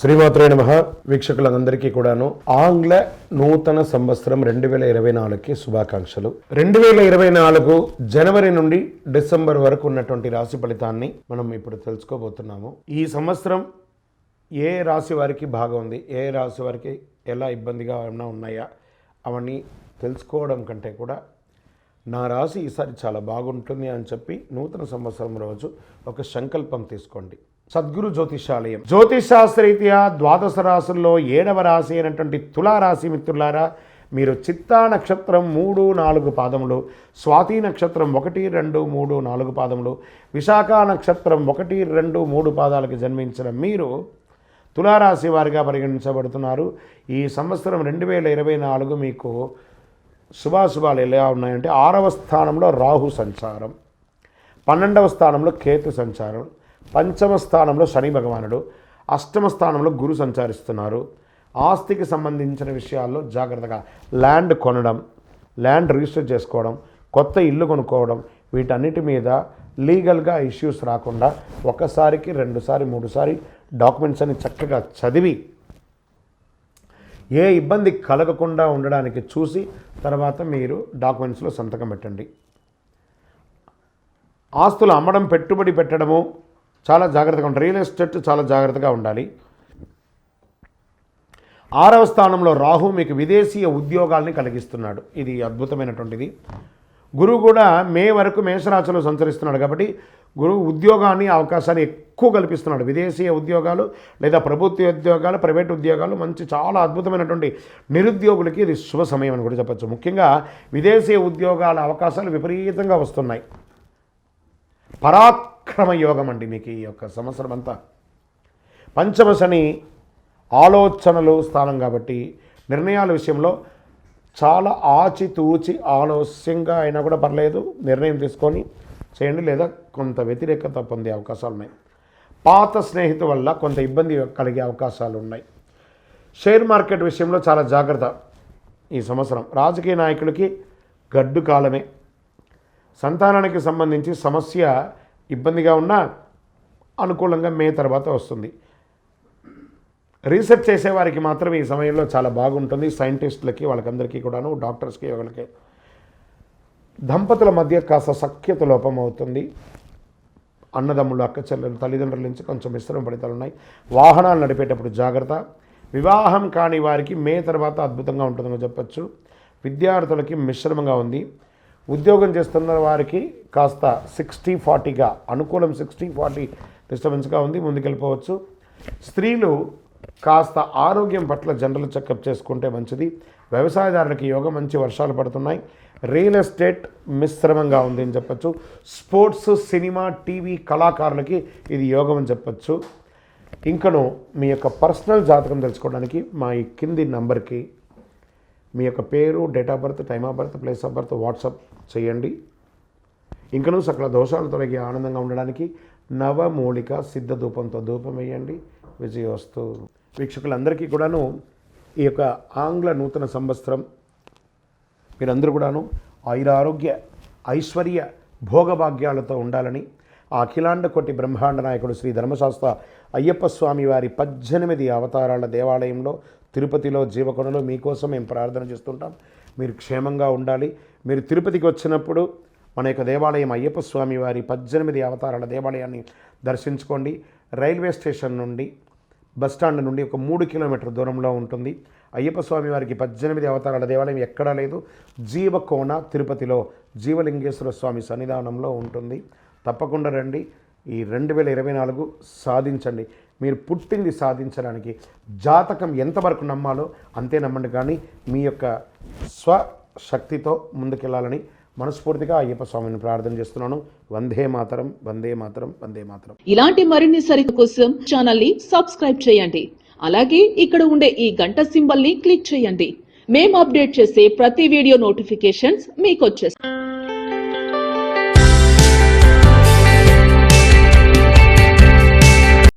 శ్రీమాత్రే నమ. వీక్షకులందరికీ కూడాను ఆంగ్ల నూతన సంవత్సరం రెండు వేల ఇరవై నాలుగుకి శుభాకాంక్షలు. రెండు వేల ఇరవై నాలుగు జనవరి నుండి డిసెంబర్ వరకు ఉన్నటువంటి రాశి ఫలితాన్ని మనం ఇప్పుడు తెలుసుకోబోతున్నాము. ఈ సంవత్సరం ఏ రాశి వారికి బాగా ఉంది? ఏ రాశి వారికి ఎలా ఇబ్బందిగా ఏమైనా ఉన్నాయా? అవన్నీ తెలుసుకోవడం కంటే కూడా నా రాశి ఈసారి చాలా బాగుంటుంది అని చెప్పి నూతన సంవత్సరం రోజు ఒక సంకల్పం తీసుకోండి. సద్గురు జ్యోతిషాలయం. జ్యోతిషాస్త్రరీత్యా ద్వాదశ రాశుల్లో ఏడవ రాశి అయినటువంటి తులారాశి మిత్రులారా మీరు చిత్తా నక్షత్రం మూడు నాలుగు పాదములు స్వాతి నక్షత్రం ఒకటి రెండు మూడు నాలుగు పాదములు విశాఖ నక్షత్రం ఒకటి రెండు మూడు పాదాలకు జన్మించిన మీరు తులారాశి వారిగా పరిగణించబడుతున్నారు. ఈ సంవత్సరం రెండు వేల ఇరవై నాలుగు మీకు శుభాశుభాలు ఎలా ఉన్నాయంటే ఆరవ స్థానంలో రాహు సంచారం పన్నెండవ స్థానంలో కేతు సంచారం పంచమ స్థానంలో శని భగవానుడు అష్టమ స్థానంలో గురు సంచరిస్తున్నారు. ఆస్తికి సంబంధించిన విషయాల్లో జాగ్రత్తగా ల్యాండ్ కొనడం ల్యాండ్ రిజిస్టర్ చేసుకోవడం కొత్త ఇల్లు కొనుక్కోవడం వీటన్నిటి మీద లీగల్గా ఇష్యూస్ రాకుండా ఒకసారికి రెండుసారి మూడుసారి డాక్యుమెంట్స్ అని చక్కగా చదివి ఏ ఇబ్బంది కలగకుండా ఉండడానికి చూసి తర్వాత మీరు డాక్యుమెంట్స్లో సంతకం పెట్టండి. ఆస్తులు అమ్మడం పెట్టుబడి పెట్టడము చాలా జాగ్రత్తగా ఉండాలి. రియల్ ఎస్టేట్ చాలా జాగ్రత్తగా ఉండాలి. ఆరవ స్థానంలో రాహు మీకు విదేశీయ ఉద్యోగాల్ని కలిగిస్తున్నాడు. ఇది అద్భుతమైనటువంటిది. గురువు కూడా మే వరకు మేషరాశిలో సంచరిస్తున్నాడు కాబట్టి గురువు ఉద్యోగాన్ని అవకాశాన్ని ఎక్కువ కల్పిస్తున్నాడు. విదేశీయ ఉద్యోగాలు లేదా ప్రభుత్వ ఉద్యోగాలు ప్రైవేట్ ఉద్యోగాలు మంచి చాలా అద్భుతమైనటువంటి నిరుద్యోగులకి ఇది శుభ సమయం అని కూడా చెప్పచ్చు. ముఖ్యంగా విదేశీయ ఉద్యోగాల అవకాశాలు విపరీతంగా వస్తున్నాయి. పరాత్ అక్రమయోగం యోగం అండి మీకు ఈ యొక్క సంవత్సరం అంతా పంచమ శని ఆలోచనలు స్థానం కాబట్టి నిర్ణయాల విషయంలో చాలా ఆచితూచి ఆలస్యంగా అయినా కూడా పర్లేదు నిర్ణయం తీసుకొని చేయండి లేదా కొంత వ్యతిరేకత పొందే అవకాశాలు ఉన్నాయి. పాత స్నేహితు వల్ల కొంత ఇబ్బంది కలిగే అవకాశాలు ఉన్నాయి. షేర్ మార్కెట్ విషయంలో చాలా జాగ్రత్త ఈ సంవత్సరం. రాజకీయ నాయకులకి గడ్డు కాలమే. సంతానానికి సంబంధించి సమస్య ఇబ్బందిగా ఉన్నా అనుకూలంగా మే తర్వాత వస్తుంది. రీసెర్చ్ చేసేవారికి మాత్రం ఈ సమయంలో చాలా బాగుంటుంది. సైంటిస్టులకి వాళ్ళకందరికీ కూడాను డాక్టర్స్కి వాళ్ళకి దంపతుల మధ్య కాస్త సఖ్యత లోపం అవుతుంది. అన్నదమ్ములు అక్క చెల్లెలు తల్లిదండ్రుల నుంచి కొంచెం మిశ్రమ ఫలితాలు ఉన్నాయి. వాహనాలు నడిపేటప్పుడు జాగ్రత్త. వివాహం కాని వారికి మే తర్వాత అద్భుతంగా ఉంటుందని చెప్పచ్చు. విద్యార్థులకి మిశ్రమంగా ఉంది. ఉద్యోగం చేస్తున్న వారికి కాస్త సిక్స్టీ ఫార్టీగా అనుకూలం సిక్స్టీ ఫార్టీ డిస్టర్బెన్స్గా ఉంది ముందుకెళ్ళిపోవచ్చు. స్త్రీలు కాస్త ఆరోగ్యం పట్ల జనరల్ చెకప్ చేసుకుంటే మంచిది. వ్యవసాయదారులకి యోగ మంచి వర్షాలు పడుతున్నాయి. రియల్ ఎస్టేట్ మిశ్రమంగా ఉంది అని చెప్పచ్చు. స్పోర్ట్స్ సినిమా టీవీ కళాకారులకి ఇది యోగం అని చెప్పచ్చు. ఇంకను మీ యొక్క పర్సనల్ జాతకం తెలుసుకోవడానికి మా ఈ కింది నంబర్కి మీ యొక్క పేరు date of birth time of birth place of birth WhatsApp చేయండి. ఇంకనూ సకల దోషాలు తొలగి ఆనందంగా ఉండడానికి నవమూలిక సిద్ధ ధూపంతో ధూపం వేయండి. విజయవస్తు. వీక్షకులందరికీ కూడాను ఈ యొక్క ఆంగ్ల నూతన సంవత్సరం మీరందరూ కూడాను ఆయురారోగ్య ఐశ్వర్య భోగభాగ్యాలతో ఉండాలని ఆ అఖిలాండ కోటి బ్రహ్మాండ నాయకుడు శ్రీ ధర్మశాస్త్ర అయ్యప్ప స్వామి వారి పద్దెనిమిది అవతారాల దేవాలయంలో తిరుపతిలో జీవకొండలో మీకోసం మేము ప్రార్థన చేస్తుంటాం. మీరు క్షేమంగా ఉండాలి. మీరు తిరుపతికి వచ్చినప్పుడు మన యొక్క దేవాలయం అయ్యప్ప స్వామి వారి పద్దెనిమిది అవతారాల దేవాలయాన్ని దర్శించుకోండి. రైల్వే స్టేషన్ నుండి బస్ స్టాండ్ నుండి ఒక మూడు కిలోమీటర్ దూరంలో ఉంటుంది. అయ్యప్ప స్వామి వారికి పద్దెనిమిది అవతారాల దేవాలయం ఎక్కడా లేదు. జీవకోణ తిరుపతిలో జీవలింగేశ్వర స్వామి సన్నిధానంలో ఉంటుంది. తప్పకుండా రండి. ఈ రెండు వేల ఇరవై నాలుగు సాధించండి. మీరు పుట్టింది సాధించడానికి జాతకం ఎంతవరకు నమ్మాలో అంతే నమ్మండి. కానీ మీ యొక్క స్వశక్తితో ముందుకెళ్ళాలని మనస్ఫూర్తిగా అయ్యప్ప స్వామిని ప్రార్థన చేస్తున్నాను. వందే మాతరం వందే మాతరం వందే మాతరం. ఇలాంటి మరిన్ని సరిత కోసం ఛానల్ని సబ్స్క్రైబ్ చేయండి. అలాగే ఇక్కడ ఉండే ఈ గంట సింబల్ని క్లిక్ చేయండి. మేము అప్డేట్ చేసే ప్రతి వీడియో నోటిఫికేషన్స్ మీకు వచ్చేస్తాయి